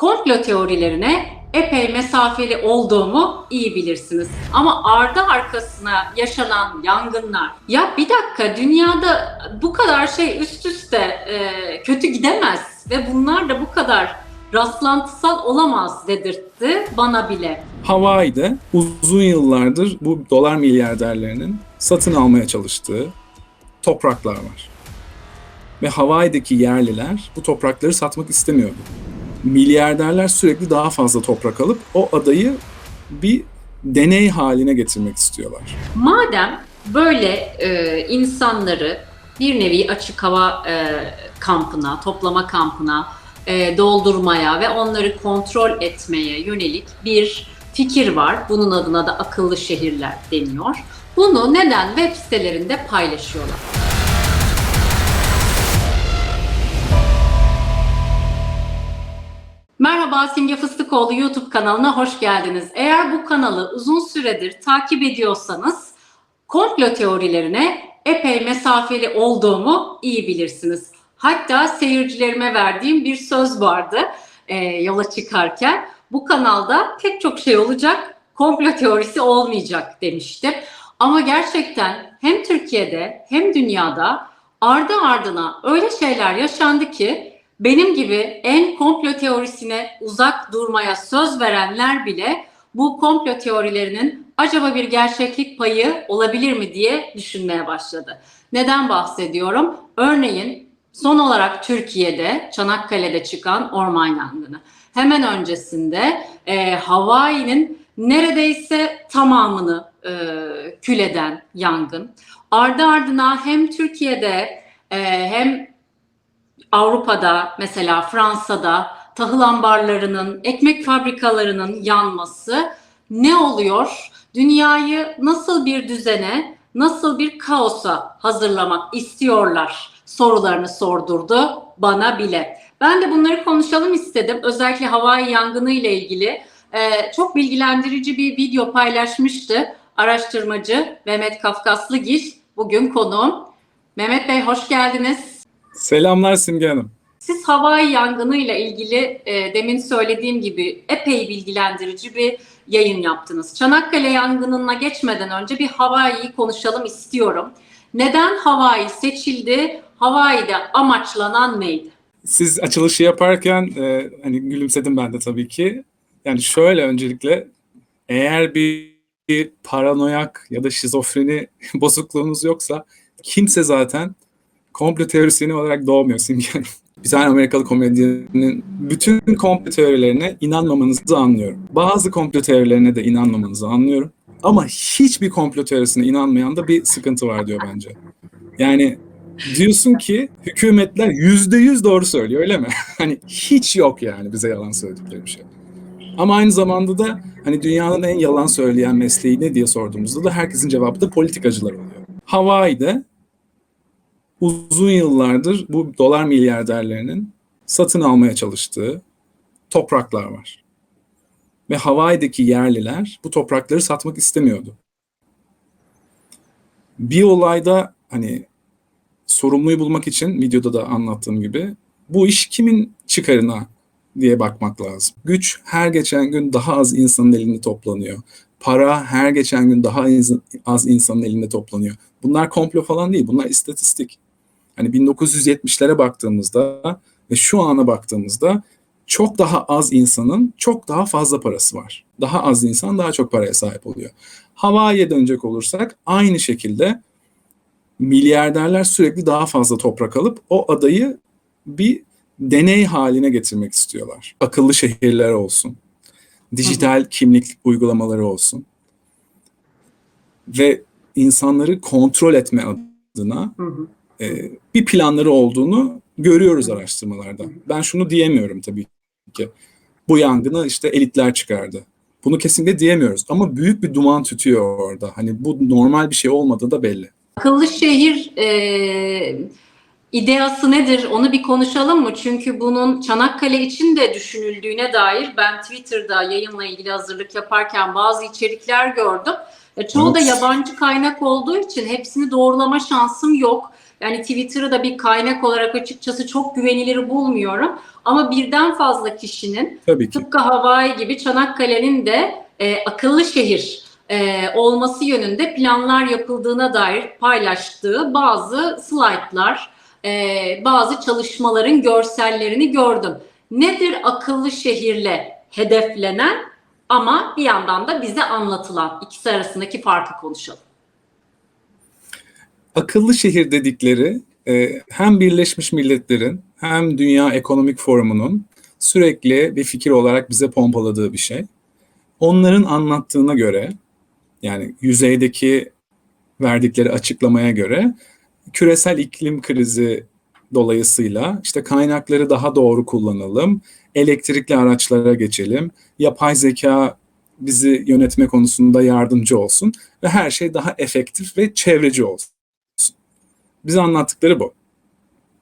komplo teorilerine epey mesafeli olduğumu iyi bilirsiniz. Ama ardı arkasına yaşanan yangınlar. Ya bir dakika dünyada bu kadar şey üst üste e, kötü gidemez ve bunlar da bu kadar rastlantısal olamaz dedirtti bana bile. Hawaii'de uzun yıllardır bu dolar milyarderlerinin satın almaya çalıştığı topraklar var. Ve Hawaii'deki yerliler bu toprakları satmak istemiyordu. Milyarderler sürekli daha fazla toprak alıp o adayı bir deney haline getirmek istiyorlar. Madem böyle e, insanları bir nevi açık hava e, kampına, toplama kampına e, doldurmaya ve onları kontrol etmeye yönelik bir fikir var. Bunun adına da akıllı şehirler deniyor. Bunu neden web sitelerinde paylaşıyorlar? Merhaba Simge Fıstıkoğlu YouTube kanalına hoş geldiniz. Eğer bu kanalı uzun süredir takip ediyorsanız komplo teorilerine epey mesafeli olduğumu iyi bilirsiniz. Hatta seyircilerime verdiğim bir söz vardı e, yola çıkarken. Bu kanalda pek çok şey olacak, komplo teorisi olmayacak demiştim. Ama gerçekten hem Türkiye'de hem dünyada ardı ardına öyle şeyler yaşandı ki benim gibi en komplo teorisine uzak durmaya söz verenler bile bu komplo teorilerinin acaba bir gerçeklik payı olabilir mi diye düşünmeye başladı. Neden bahsediyorum? Örneğin son olarak Türkiye'de Çanakkale'de çıkan orman yangını. Hemen öncesinde e, Hawaii'nin neredeyse tamamını e, kül yangın. Ardı ardına hem Türkiye'de e, hem Avrupa'da mesela Fransa'da tahıl ambarlarının, ekmek fabrikalarının yanması ne oluyor? Dünyayı nasıl bir düzene, nasıl bir kaosa hazırlamak istiyorlar sorularını sordurdu bana bile. Ben de bunları konuşalım istedim. Özellikle Hawaii yangını ile ilgili e, çok bilgilendirici bir video paylaşmıştı araştırmacı Mehmet Kafkaslıgil. Bugün konuğum. Mehmet Bey hoş geldiniz. Selamlar Simge Hanım. Siz Hawaii yangınıyla ilgili e, demin söylediğim gibi epey bilgilendirici bir yayın yaptınız. Çanakkale yangınına geçmeden önce bir Hawaii'yi konuşalım istiyorum. Neden Hawaii seçildi? Hawaii'de amaçlanan neydi? Siz açılışı yaparken e, hani gülümsedim ben de tabii ki. Yani şöyle öncelikle eğer bir, bir paranoyak ya da şizofreni bozukluğunuz yoksa kimse zaten komplo teorisyeni olarak doğmuyor Simge Hanım. Bir tane Amerikalı komedyenin bütün komplo teorilerine inanmamanızı anlıyorum. Bazı komplo teorilerine de inanmamanızı anlıyorum. Ama hiçbir komplo teorisine inanmayan da bir sıkıntı var diyor bence. Yani diyorsun ki hükümetler yüzde yüz doğru söylüyor öyle mi? hani hiç yok yani bize yalan söyledikleri bir şey. Ama aynı zamanda da hani dünyanın en yalan söyleyen mesleği ne diye sorduğumuzda da herkesin cevabı da politikacılar oluyor. Hawaii'de uzun yıllardır bu dolar milyarderlerinin satın almaya çalıştığı topraklar var. Ve Hawaii'deki yerliler bu toprakları satmak istemiyordu. Bir olayda hani sorumluyu bulmak için videoda da anlattığım gibi bu iş kimin çıkarına diye bakmak lazım. Güç her geçen gün daha az insanın elinde toplanıyor. Para her geçen gün daha az insanın elinde toplanıyor. Bunlar komplo falan değil, bunlar istatistik. Hani 1970'lere baktığımızda ve şu ana baktığımızda çok daha az insanın çok daha fazla parası var. Daha az insan daha çok paraya sahip oluyor. Hawaii'ye dönecek olursak aynı şekilde milyarderler sürekli daha fazla toprak alıp o adayı bir deney haline getirmek istiyorlar. Akıllı şehirler olsun, dijital kimlik uygulamaları olsun ve insanları kontrol etme adına Hı hı. E, bir planları olduğunu görüyoruz araştırmalarda. Ben şunu diyemiyorum tabii ki. Bu yangını işte elitler çıkardı. Bunu kesinlikle diyemiyoruz ama büyük bir duman tütüyor orada. Hani bu normal bir şey olmadığı da belli. Akıllı şehir e, ideası nedir? Onu bir konuşalım mı? Çünkü bunun Çanakkale için de düşünüldüğüne dair ben Twitter'da yayınla ilgili hazırlık yaparken bazı içerikler gördüm. E, çoğu da Evet. yabancı kaynak olduğu için hepsini doğrulama şansım yok. Yani Twitter'ı da bir kaynak olarak açıkçası çok güvenilir bulmuyorum. Ama birden fazla kişinin Tabii ki. tıpkı Hawaii gibi Çanakkale'nin de e, akıllı şehir e, olması yönünde planlar yapıldığına dair paylaştığı bazı slaytlar, e, bazı çalışmaların görsellerini gördüm. Nedir akıllı şehirle hedeflenen ama bir yandan da bize anlatılan ikisi arasındaki farkı konuşalım. Akıllı şehir dedikleri e, hem Birleşmiş Milletler'in hem Dünya Ekonomik Forumu'nun sürekli bir fikir olarak bize pompaladığı bir şey. Onların anlattığına göre yani yüzeydeki verdikleri açıklamaya göre küresel iklim krizi dolayısıyla işte kaynakları daha doğru kullanalım, elektrikli araçlara geçelim, yapay zeka bizi yönetme konusunda yardımcı olsun ve her şey daha efektif ve çevreci olsun. Bize anlattıkları bu.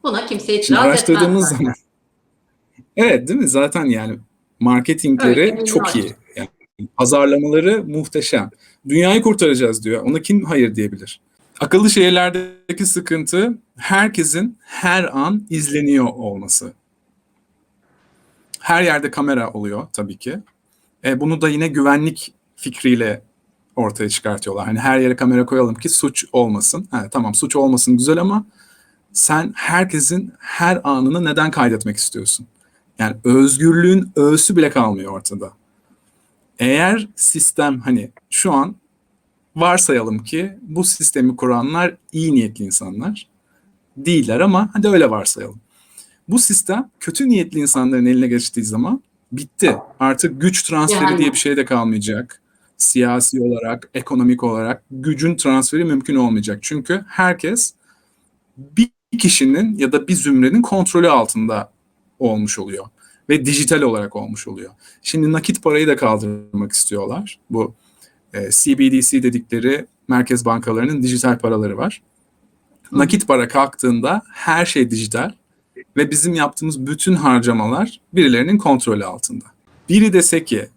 Buna kimse Şimdi itiraz araştırdığımız etmez. zaman evet değil mi? Zaten yani marketingleri Öyle, çok iyi. Yani pazarlamaları muhteşem. Dünyayı kurtaracağız diyor. Ona kim hayır diyebilir? Akıllı şehirlerdeki sıkıntı herkesin her an izleniyor olması. Her yerde kamera oluyor tabii ki. E, bunu da yine güvenlik fikriyle ortaya çıkartıyorlar. Hani her yere kamera koyalım ki suç olmasın. Ha, tamam suç olmasın güzel ama sen herkesin her anını neden kaydetmek istiyorsun? Yani özgürlüğün öğüsü bile kalmıyor ortada. Eğer sistem hani şu an varsayalım ki bu sistemi kuranlar iyi niyetli insanlar değiller ama hadi öyle varsayalım. Bu sistem kötü niyetli insanların eline geçtiği zaman bitti. Artık güç transferi Yani. diye bir şey de kalmayacak. Siyasi olarak, ekonomik olarak gücün transferi mümkün olmayacak. Çünkü herkes bir kişinin ya da bir zümrenin kontrolü altında olmuş oluyor ve dijital olarak olmuş oluyor. Şimdi nakit parayı da kaldırmak istiyorlar. Bu e, CBDC dedikleri merkez bankalarının dijital paraları var. Nakit para kalktığında her şey dijital ve bizim yaptığımız bütün harcamalar birilerinin kontrolü altında. Biri dese ki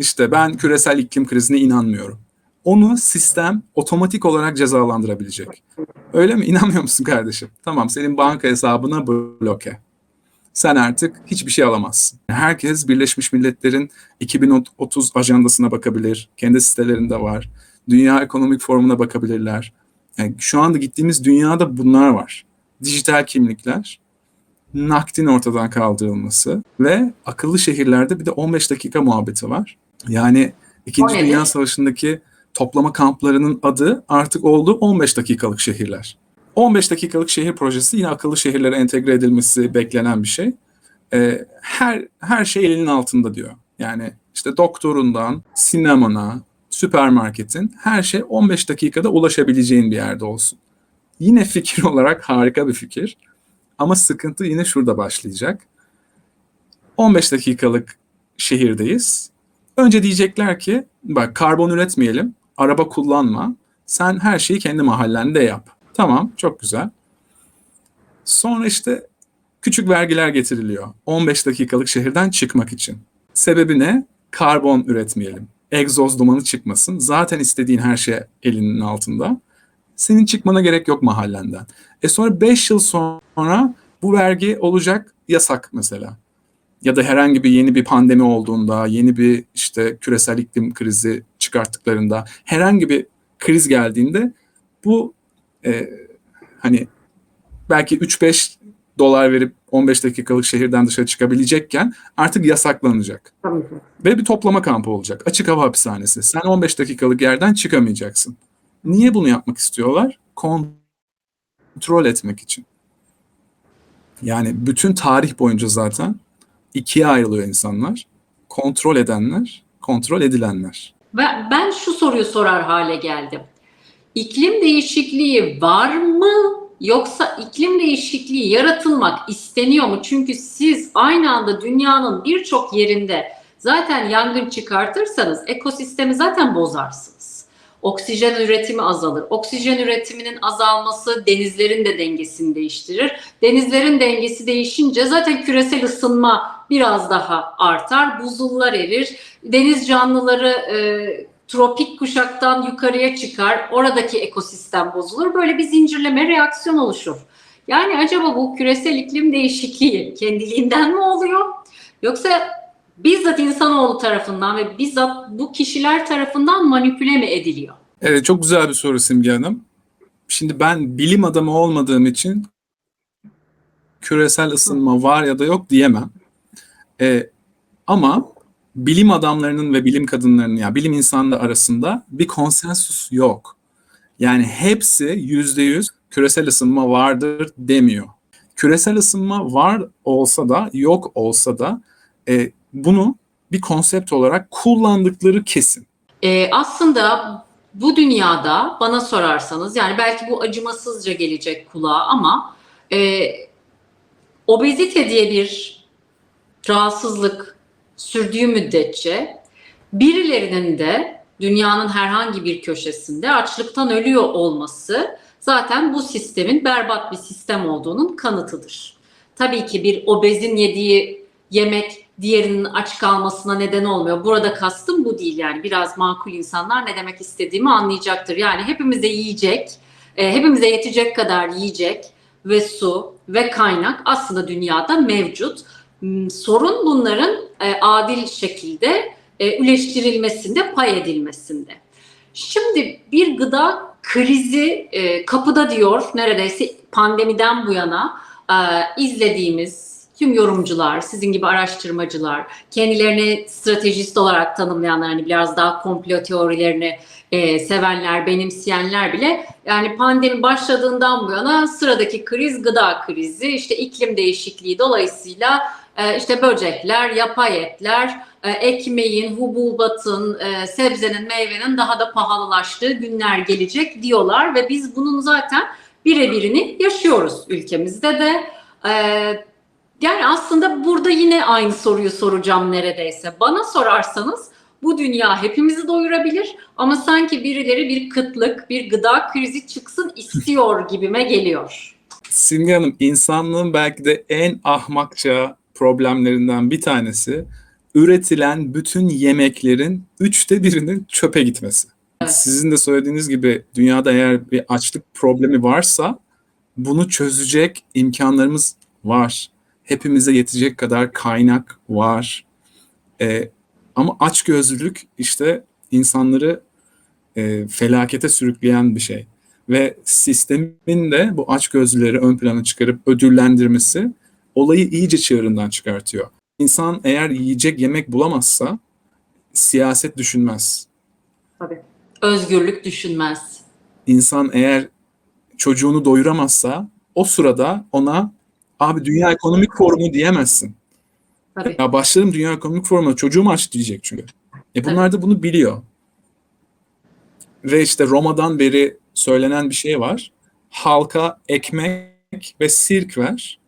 işte ben küresel iklim krizine inanmıyorum. Onu sistem otomatik olarak cezalandırabilecek. Öyle mi? İnanmıyor musun kardeşim? Tamam senin banka hesabına bloke. Sen artık hiçbir şey alamazsın. Herkes Birleşmiş Milletler'in 2030 ajandasına bakabilir. Kendi sitelerinde var. Dünya Ekonomik Forumu'na bakabilirler. Yani şu anda gittiğimiz dünyada bunlar var. Dijital kimlikler, nakdin ortadan kaldırılması ve akıllı şehirlerde bir de 15 dakika muhabbeti var. Yani İkinci? Dünya Savaşı'ndaki toplama kamplarının adı artık oldu 15 dakikalık şehirler. 15 dakikalık şehir projesi yine akıllı şehirlere entegre edilmesi beklenen bir şey. Ee, her her şey elinin altında diyor. Yani işte doktorundan sinemana, süpermarketin her şey 15 dakikada ulaşabileceğin bir yerde olsun. Yine fikir olarak harika bir fikir. Ama sıkıntı yine şurada başlayacak. 15 dakikalık şehirdeyiz. Önce diyecekler ki bak karbon üretmeyelim, araba kullanma. Sen her şeyi kendi mahallende yap. Tamam, çok güzel. Sonra işte küçük vergiler getiriliyor. 15 dakikalık şehirden çıkmak için. Sebebi ne? Karbon üretmeyelim. Egzoz dumanı çıkmasın. Zaten istediğin her şey elinin altında. Senin çıkmana gerek yok mahallenden. E sonra 5 yıl sonra bu vergi olacak yasak mesela. Ya da herhangi bir yeni bir pandemi olduğunda, yeni bir işte küresel iklim krizi çıkarttıklarında, herhangi bir kriz geldiğinde bu e, hani belki 3-5 dolar verip 15 dakikalık şehirden dışarı çıkabilecekken artık yasaklanacak. Tabii. Ve bir toplama kampı olacak. Açık hava hapishanesi. Sen 15 dakikalık yerden çıkamayacaksın. Niye bunu yapmak istiyorlar? Kontrol etmek için. Yani bütün tarih boyunca zaten ikiye ayrılıyor insanlar. Kontrol edenler, kontrol edilenler. Ben, ben şu soruyu sorar hale geldim. İklim değişikliği var mı yoksa iklim değişikliği yaratılmak isteniyor mu? Çünkü siz aynı anda dünyanın birçok yerinde zaten yangın çıkartırsanız ekosistemi zaten bozarsınız. Oksijen üretimi azalır. Oksijen üretiminin azalması denizlerin de dengesini değiştirir. Denizlerin dengesi değişince zaten küresel ısınma biraz daha artar. Buzullar erir. Deniz canlıları e, tropik kuşaktan yukarıya çıkar, oradaki ekosistem bozulur. Böyle bir zincirleme reaksiyon oluşur. Yani acaba bu küresel iklim değişikliği kendiliğinden mi oluyor? Yoksa bizzat insanoğlu tarafından ve bizzat bu kişiler tarafından manipüle mi ediliyor? Evet, çok güzel bir soru Simge Hanım. Şimdi ben bilim adamı olmadığım için küresel ısınma var ya da yok diyemem. Ee, ama bilim adamlarının ve bilim kadınlarının ya bilim insanları arasında bir konsensus yok. Yani hepsi yüzde yüz küresel ısınma vardır demiyor. Küresel ısınma var olsa da yok olsa da e, bunu bir konsept olarak kullandıkları kesin. Ee, aslında bu dünyada bana sorarsanız yani belki bu acımasızca gelecek kulağa ama e, obezite diye bir rahatsızlık sürdüğü müddetçe birilerinin de dünyanın herhangi bir köşesinde açlıktan ölüyor olması zaten bu sistemin berbat bir sistem olduğunun kanıtıdır. Tabii ki bir obezin yediği yemek diğerinin aç kalmasına neden olmuyor. Burada kastım bu değil yani biraz makul insanlar ne demek istediğimi anlayacaktır. Yani hepimize yiyecek, e, hepimize yetecek kadar yiyecek ve su ve kaynak aslında dünyada mevcut. Hmm, Sorun bunların e, adil şekilde e, üleştirilmesinde, pay edilmesinde. Şimdi bir gıda krizi e, kapıda diyor neredeyse pandemiden bu yana e, izlediğimiz tüm yorumcular, sizin gibi araştırmacılar, kendilerini stratejist olarak tanımlayanlar, hani biraz daha komplo teorilerini e, sevenler, benimseyenler bile yani pandemi başladığından bu yana sıradaki kriz gıda krizi, işte iklim değişikliği dolayısıyla e, işte böcekler, yapay etler, e, ekmeğin, hububatın, e, sebzenin, meyvenin daha da pahalılaştığı günler gelecek diyorlar ve biz bunun zaten birebirini yaşıyoruz ülkemizde de. E, yani aslında burada yine aynı soruyu soracağım neredeyse. Bana sorarsanız bu dünya hepimizi doyurabilir ama sanki birileri bir kıtlık, bir gıda krizi çıksın istiyor gibime geliyor. Simge Hanım, insanlığın belki de en ahmakça problemlerinden bir tanesi üretilen bütün yemeklerin üçte birinin çöpe gitmesi. Evet. Sizin de söylediğiniz gibi dünyada eğer bir açlık problemi varsa bunu çözecek imkanlarımız var. Hepimize yetecek kadar kaynak var. Ee, ama açgözlülük işte insanları e, felakete sürükleyen bir şey. Ve sistemin de bu açgözlüleri ön plana çıkarıp ödüllendirmesi olayı iyice çığırından çıkartıyor. İnsan eğer yiyecek yemek bulamazsa siyaset düşünmez. Tabii. Özgürlük düşünmez. İnsan eğer çocuğunu doyuramazsa o sırada ona abi Dünya Ekonomik Forumu diyemezsin. Tabii. Ya başlarım Dünya Ekonomik Forumu'na çocuğum aç diyecek çünkü. E bunlar da bunu biliyor. Ve işte Roma'dan beri söylenen bir şey var. Halka ekmek ve sirk ver.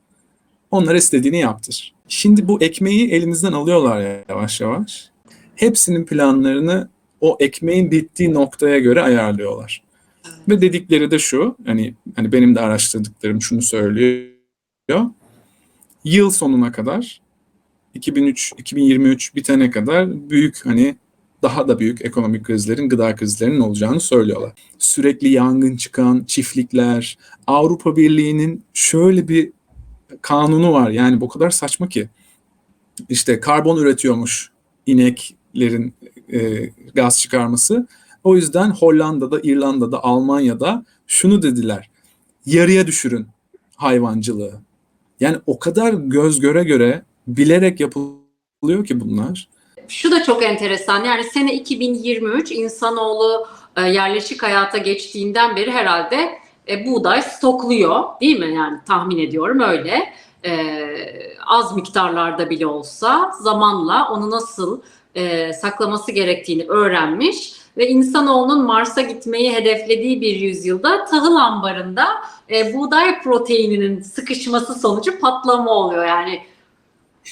Onlar istediğini yaptır. Şimdi bu ekmeği elimizden alıyorlar ya yavaş yavaş. Hepsinin planlarını o ekmeğin bittiği noktaya göre ayarlıyorlar. Ve dedikleri de şu, hani hani benim de araştırdıklarım şunu söylüyor. Yıl sonuna kadar 2003 2023 bitene kadar büyük hani daha da büyük ekonomik krizlerin, gıda krizlerinin olacağını söylüyorlar. Sürekli yangın çıkan çiftlikler, Avrupa Birliği'nin şöyle bir kanunu var. Yani bu kadar saçma ki. İşte karbon üretiyormuş ineklerin e, gaz çıkarması. O yüzden Hollanda'da, İrlanda'da, Almanya'da şunu dediler. Yarıya düşürün hayvancılığı. Yani o kadar göz göre göre bilerek yapılıyor ki bunlar. Şu da çok enteresan. Yani sene 2023 insanoğlu e, yerleşik hayata geçtiğinden beri herhalde e, buğday stokluyor değil mi? Yani tahmin ediyorum öyle. E, az miktarlarda bile olsa zamanla onu nasıl e, saklaması gerektiğini öğrenmiş ve insanoğlunun Mars'a gitmeyi hedeflediği bir yüzyılda tahıl ambarında e, buğday proteininin sıkışması sonucu patlama oluyor. Yani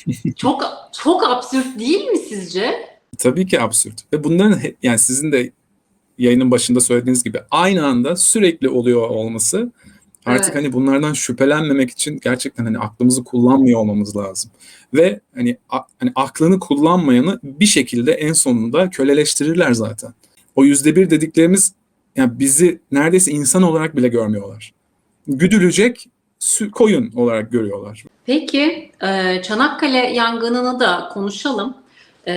çok çok absürt değil mi sizce? Tabii ki absürt. Ve bunların yani sizin de yayının başında söylediğiniz gibi aynı anda sürekli oluyor olması artık Evet. hani bunlardan şüphelenmemek için gerçekten hani aklımızı kullanmıyor olmamız lazım. Ve hani hani aklını kullanmayanı bir şekilde en sonunda köleleştirirler zaten. O yüzde bir dediklerimiz yani bizi neredeyse insan olarak bile görmüyorlar. Güdülecek koyun olarak görüyorlar. Peki e, Çanakkale yangınını da konuşalım. E,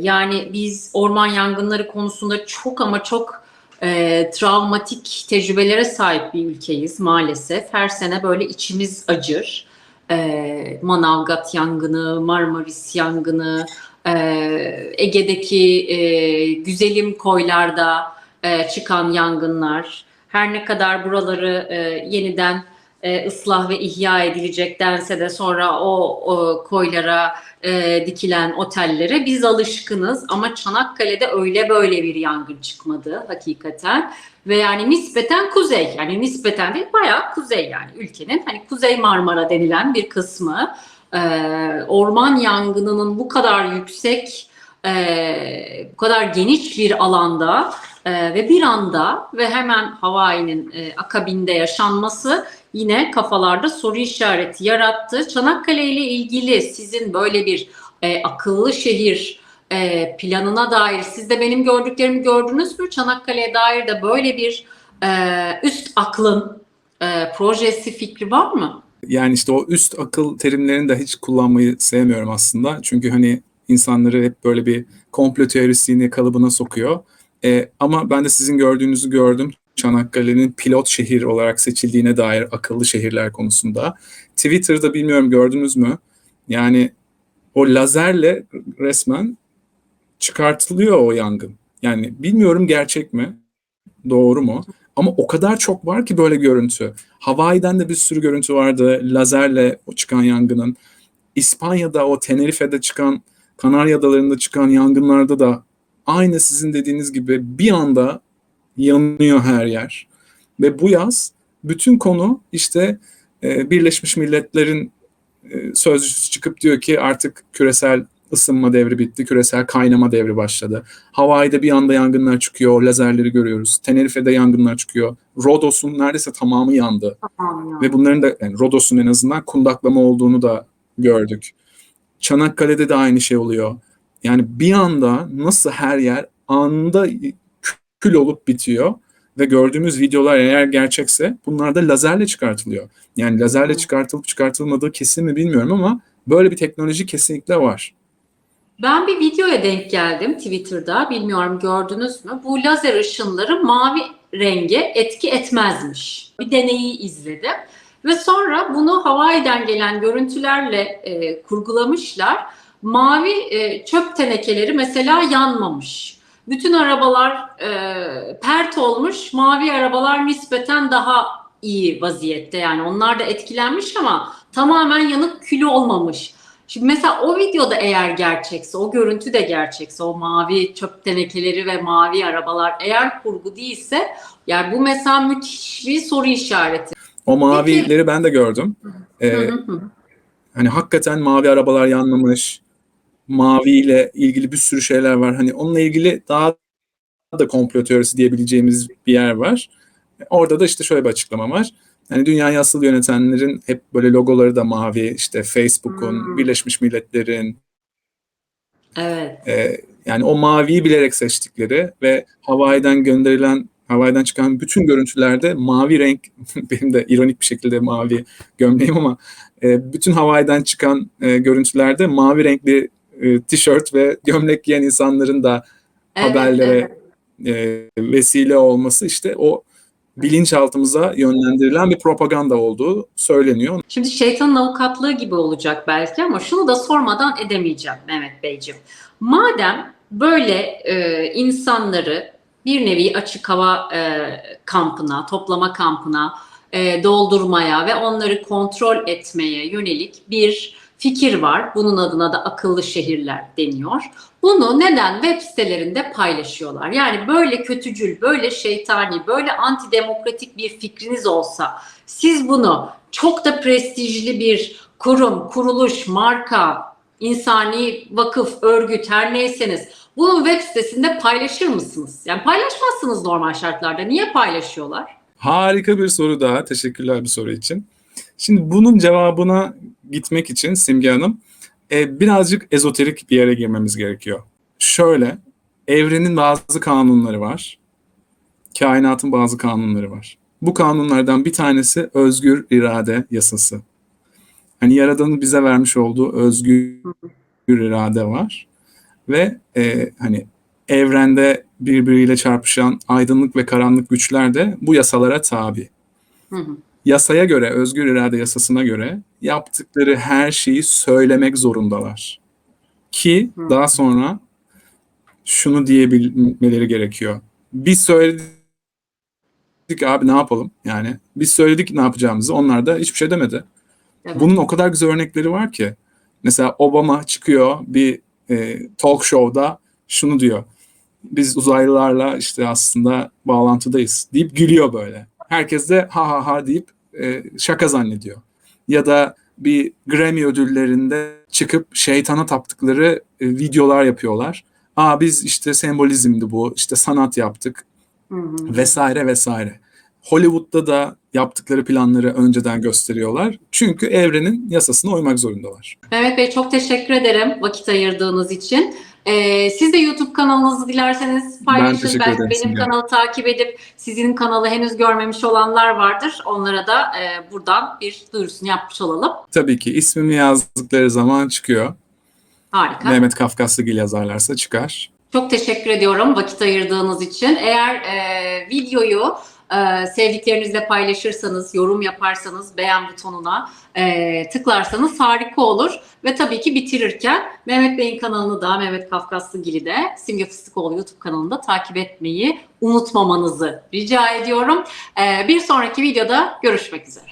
yani biz orman yangınları konusunda çok ama çok e, travmatik tecrübelere sahip bir ülkeyiz maalesef. Her sene böyle içimiz acır. E, Manavgat yangını, Marmaris yangını, Ege'deki e, güzelim koylarda e, çıkan yangınlar. Her ne kadar buraları e, yeniden e, ıslah ve ihya edilecek dense de sonra o, o koylara e, dikilen otellere biz alışkınız ama Çanakkale'de öyle böyle bir yangın çıkmadı hakikaten ve yani nispeten kuzey yani nispeten değil bayağı kuzey yani ülkenin hani Kuzey Marmara denilen bir kısmı orman yangınının bu kadar yüksek e, bu kadar geniş bir alanda e, ve bir anda ve hemen Hawaii'nin e, akabinde yaşanması yine kafalarda soru işareti yarattı. Çanakkale ile ilgili sizin böyle bir akıllı şehir planına dair siz de benim gördüklerimi gördünüz mü? Çanakkale'ye dair de böyle bir üst aklın projesi fikri var mı? Yani işte o üst akıl terimlerini de hiç kullanmayı sevmiyorum aslında. Çünkü hani insanları hep böyle bir komplo teorisini kalıbına sokuyor. Ee, ama ben de sizin gördüğünüzü gördüm. Çanakkale'nin pilot şehir olarak seçildiğine dair akıllı şehirler konusunda. Twitter'da bilmiyorum gördünüz mü? Yani o lazerle resmen çıkartılıyor o yangın. Yani bilmiyorum gerçek mi? Doğru mu? Ama o kadar çok var ki böyle görüntü. Hawaii'den de bir sürü görüntü vardı. Lazerle o çıkan yangının. İspanya'da o Tenerife'de çıkan, Kanarya Adaları'nda çıkan yangınlarda da aynı sizin dediğiniz gibi bir anda yanıyor her yer. Ve bu yaz bütün konu işte e, Birleşmiş Milletler'in e, sözcüsü çıkıp diyor ki artık küresel ısınma devri bitti, küresel kaynama devri başladı. Hawaii'de bir anda yangınlar çıkıyor, lazerleri görüyoruz. Tenerife'de yangınlar çıkıyor. Rodos'un neredeyse tamamı yandı. Tamam Ve bunların da yani Rodos'un en azından kundaklama olduğunu da gördük. Çanakkale'de de aynı şey oluyor. Yani bir anda nasıl her yer anında kül olup bitiyor ve gördüğümüz videolar eğer gerçekse bunlar da lazerle çıkartılıyor. Yani lazerle çıkartılıp çıkartılmadığı kesin mi bilmiyorum ama böyle bir teknoloji kesinlikle var. Ben bir videoya denk geldim Twitter'da. Bilmiyorum gördünüz mü? Bu lazer ışınları mavi renge etki etmezmiş. Bir deneyi izledim. Ve sonra bunu Hawaii'den gelen görüntülerle e, kurgulamışlar. Mavi e, çöp tenekeleri mesela yanmamış. Bütün arabalar e, pert olmuş. Mavi arabalar nispeten daha iyi vaziyette. Yani onlar da etkilenmiş ama tamamen yanık külü olmamış. Şimdi mesela o videoda eğer gerçekse, o görüntü de gerçekse, o mavi çöp tenekeleri ve mavi arabalar eğer kurgu değilse, yani bu mesela müthiş bir soru işareti. O mavileri ben de gördüm. Ee, hani hakikaten mavi arabalar yanmamış. Maviyle ilgili bir sürü şeyler var. Hani onunla ilgili daha da komplo teorisi diyebileceğimiz bir yer var. Orada da işte şöyle bir açıklama var. Yani dünyayı asıl yönetenlerin hep böyle logoları da mavi. İşte Facebook'un, Hmm. Birleşmiş Milletler'in, Evet. e, yani o maviyi bilerek seçtikleri ve Hawaii'den gönderilen, Hawaii'den çıkan bütün görüntülerde mavi renk, benim de ironik bir şekilde mavi gömleğim ama e, bütün Hawaii'den çıkan e, görüntülerde mavi renkli e, tişört ve gömlek giyen insanların da Evet, haberlere evet. e, vesile olması işte o bilinçaltımıza yönlendirilen bir propaganda olduğu söyleniyor. Şimdi şeytanın avukatlığı gibi olacak belki ama şunu da sormadan edemeyeceğim Mehmet Beyciğim. Madem böyle e, insanları bir nevi açık hava e, kampına, toplama kampına e, doldurmaya ve onları kontrol etmeye yönelik bir fikir var. Bunun adına da akıllı şehirler deniyor. Bunu neden web sitelerinde paylaşıyorlar? Yani böyle kötücül, böyle şeytani, böyle antidemokratik bir fikriniz olsa siz bunu çok da prestijli bir kurum, kuruluş, marka, insani vakıf, örgüt her neyseniz bunu web sitesinde paylaşır mısınız? Yani paylaşmazsınız normal şartlarda. Niye paylaşıyorlar? Harika bir soru daha. Teşekkürler bu soru için. Şimdi bunun cevabına gitmek için Simge Hanım e, birazcık ezoterik bir yere girmemiz gerekiyor. Şöyle, evrenin bazı kanunları var. Kainatın bazı kanunları var. Bu kanunlardan bir tanesi özgür irade yasası. Hani Yaradan'ın bize vermiş olduğu özgür irade var. Ve e, hani evrende birbiriyle çarpışan aydınlık ve karanlık güçler de bu yasalara tabi. Hı hı. Yasaya göre, özgür irade yasasına göre yaptıkları her şeyi söylemek zorundalar. Ki Hı. daha sonra şunu diyebilmeleri gerekiyor. Biz söyledik abi ne yapalım? Yani biz söyledik ne yapacağımızı. Onlar da hiçbir şey demedi. Evet. Bunun o kadar güzel örnekleri var ki. Mesela Obama çıkıyor bir e, talk show'da şunu diyor. Biz uzaylılarla işte aslında bağlantıdayız deyip gülüyor böyle. Herkes de ha ha ha deyip e, şaka zannediyor. Ya da bir Grammy ödüllerinde çıkıp şeytana taptıkları e, videolar yapıyorlar. Aa biz işte sembolizmdi bu, işte sanat yaptık Hı hı. vesaire vesaire. Hollywood'da da yaptıkları planları önceden gösteriyorlar. Çünkü evrenin yasasına uymak zorundalar. Mehmet Bey çok teşekkür ederim vakit ayırdığınız için. Ee, siz de YouTube kanalınızı dilerseniz paylaşın. teşekkür Belki benim Simge. kanalı takip edip sizin kanalı henüz görmemiş olanlar vardır. Onlara da e, buradan bir duyurusunu yapmış olalım. Tabii ki ismimi yazdıkları zaman çıkıyor. Harika. Mehmet Kafkaslıgil yazarlarsa çıkar. Çok teşekkür ediyorum vakit ayırdığınız için. Eğer e, videoyu e, sevdiklerinizle paylaşırsanız, yorum yaparsanız, beğen butonuna e, tıklarsanız harika olur. Ve tabii ki bitirirken Mehmet Bey'in kanalını da, Mehmet Kafkaslıgil'i de Simge Fıstıkoğlu YouTube kanalında takip etmeyi unutmamanızı rica ediyorum. E, bir sonraki videoda görüşmek üzere.